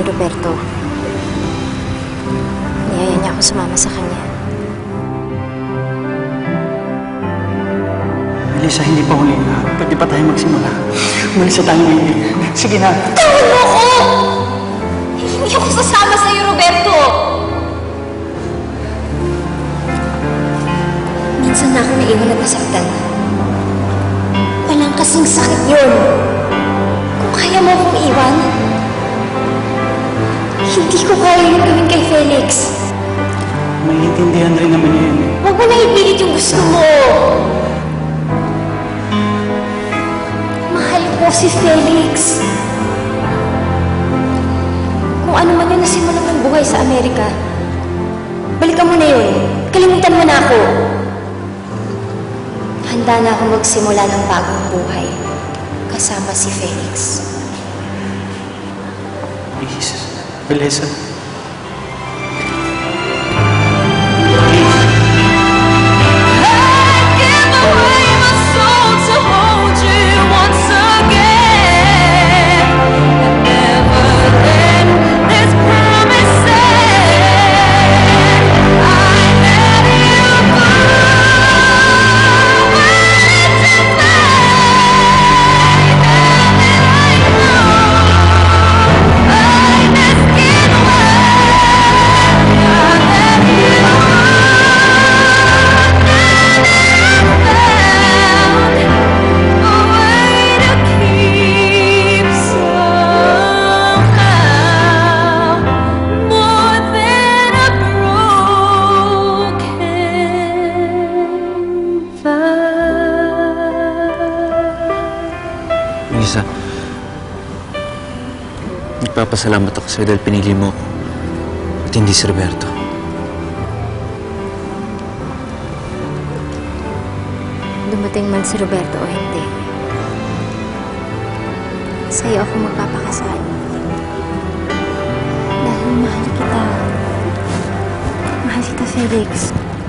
ni Roberto. Niyaya niya ako sumama sa kanya. Melissa, hindi pa huli na. Pwede pa tayo magsimula. Melissa, tayo ngayon. Sige na. Tawag mo ako! Hindi ako sasama sa'yo, Roberto! Minsan na ako naiwan na nasaktan. Walang kasing sakit yun. Kung kaya mo akong iwan, hindi ko kaya yung gawin kay Felix. Maiintindihan rin naman eh. Huwag mo na ipilit yung gusto mo. Mahal ko si Felix. Kung ano man yung nasimulan ng buhay sa Amerika, balikan mo na yun. Kalimutan mo na ako. Handa na ako magsimula ng bagong buhay kasama si Felix. Melissa. Give Lisa, nagpapasalamat ako sa'yo dahil pinili mo ako at hindi si Roberto. Dumating man si Roberto o hindi. Sa'yo ako magpapakasal. Dahil mahal kita. Mahal kita, Felix. At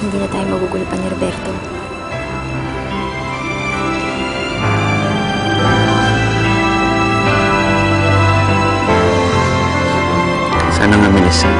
Hindi na tayo magugulo pa ni Roberto. Sana nga, Melissa.